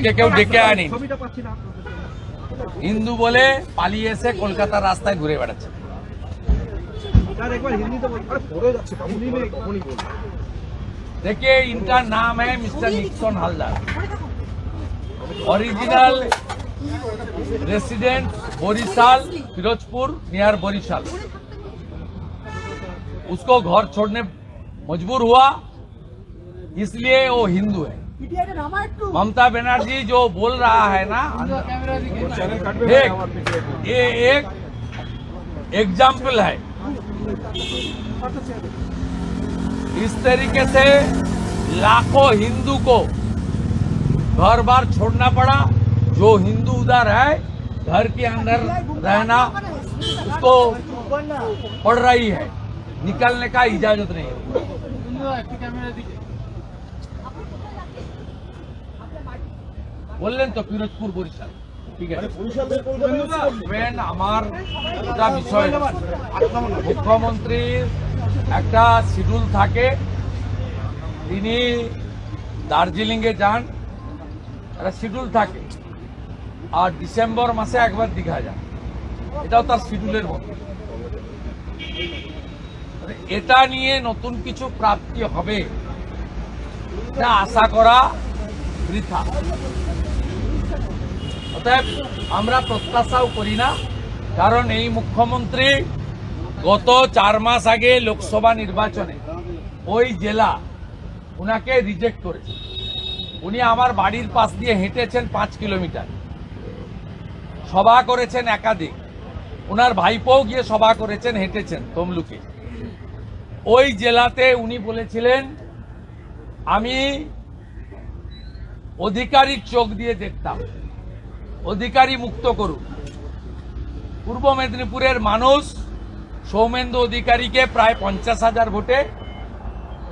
কে কেউ ডেকে আনি ছবিটা পাচ্ছি না হিন্দু বলে পালিয়ে এসে কলকাতার রাস্তায় ঘুরে বেড়াচ্ছে স্যার একবার হিন্দিতে বল আরে পড়ে যাচ্ছে বাবু হিন্দি में কখনই বল देखिए इनका नाम है mister Nixon Haldar original resident Barisal Firozpur near Barisal उसको घर छोड़ने मजबूर हुआ इसलिए वो हिंदू है ममता बनर्जी जो बोल रहा है ना एक ये एक एग्ज़ाम्पल है। इस तरीके से लाखों हिंदू को घर बार छोड़ना पड़ा। जो हिंदू उधर है घर के अंदर रहना उसको पड़ रही है। निकलने का इजाज़त नहीं है? বললেন তো পিরোজপুর বরিশাল। ঠিক আছে। আমার একটা বিষয়। মুখ্যমন্ত্রীর একটা শিডিউল থাকে। তিনি দার্জিলিংয়ে যান একটা শিডিউল থাকে। আর ডিসেম্বর মাসে একবার দীঘা যান। এটাও তার শিডিউলের মতো। মানে এটা নিয়ে নতুন কিছু প্রাপ্তি হবে এটা আশা করা বৃথা। অতএব আমরা প্রত্যাশাও করি না, কারণ এই মুখ্যমন্ত্রী গত চার মাস আগে লোকসভা নির্বাচনে ওই জেলা উনাকে রিজেক্ট করেছে। উনি আমার বাড়ির পাশ দিয়ে হেঁটেছেন পাঁচ কিলোমিটার। সভা করেছেন একাধিক। ওনার ভাইপোও গিয়ে সভা করেছেন, হেঁটেছেন তমলুকে। ওই জেলাতে উনি বলেছিলেন, আমি অধিকারীর চোখ দিয়ে দেখতাম। অধিকারী মুক্ত করুক। পূর্ব মেদিনীপুরের মানুষ সৌমেন্দু অধিকারীকে প্রায় পঞ্চাশ হাজার ভোটে,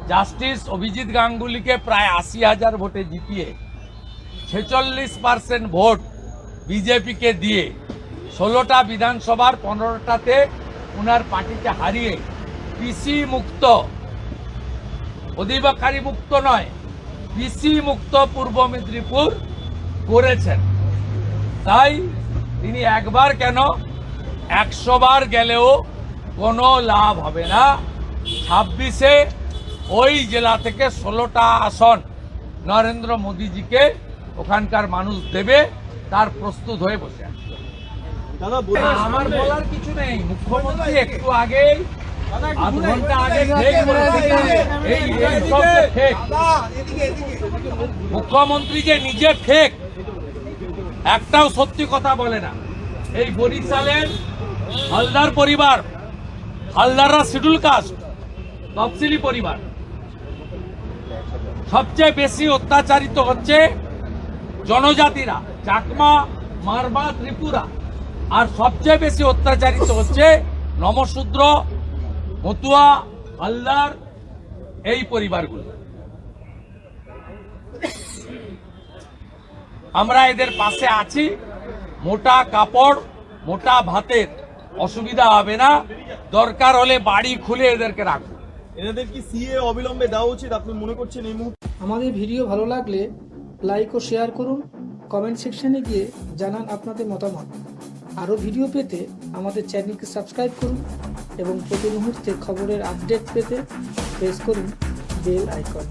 জাস্টিস অভিজিৎ গাঙ্গুলিকে প্রায় আশি হাজার ভোটে জিতিয়ে, ছেচল্লিশ পার্সেন্ট ভোট বিজেপিকে দিয়ে ষোলোটা বিধানসভার পনেরোটাতে উনার পার্টিকে হারিয়ে পিসি মুক্ত, অধিবাকারী মুক্ত নয়, পিসি মুক্ত পূর্ব মেদিনীপুর করেছেন। তাই তিনি একবার কেন একশো বার গেলেও কোনো লাভ হবে না। ছাব্বিশে ওই জেলা থেকে ষোলোটা আসন নরেন্দ্র মোদীজিকে ওখানকার মানুষ দেবে তার প্রস্তুত হয়ে বসে আছে। আমার বলার কিছু নেই। মুখ্যমন্ত্রী একটু আগেই আধ ঘণ্টা আগে এই মুখ্যমন্ত্রী যে নিজে ফেক একটাও সত্যি কথা বলে না। এই বরিশালের হালদার পরিবার, হালদাররা শিডিউল কাস্ট, তফসিলি পরিবার। সবচেয়ে বেশি অত্যাচারিত হচ্ছে জনজাতিরা, চাকমা, মারবা, ত্রিপুরা। আর সবচেয়ে বেশি অত্যাচারিত হচ্ছে নমশূদ্র, মতুয়া, হালদার এই পরিবারগুলো। আমরা এদের পাশে আছি। মোটা কাপড় মোটা ভাতের অসুবিধা হবে না। দরকার হলে বাড়ি খুলে এদেরকে রাখব এনাদের কি সিএ অবিলম্বে দেওয়া উচিত আপনি মনে করছেন এই মুহূর্তে? আমাদের ভিডিও ভালো লাগলে লাইক ও শেয়ার করুন। কমেন্ট সেকশনে গিয়ে জানান আপনাদের মতামত। আরও ভিডিও পেতে আমাদের চ্যানেলকে সাবস্ক্রাইব করুন এবং প্রতি মুহূর্তে খবরের আপডেট পেতে প্রেস করুন বেল আইকন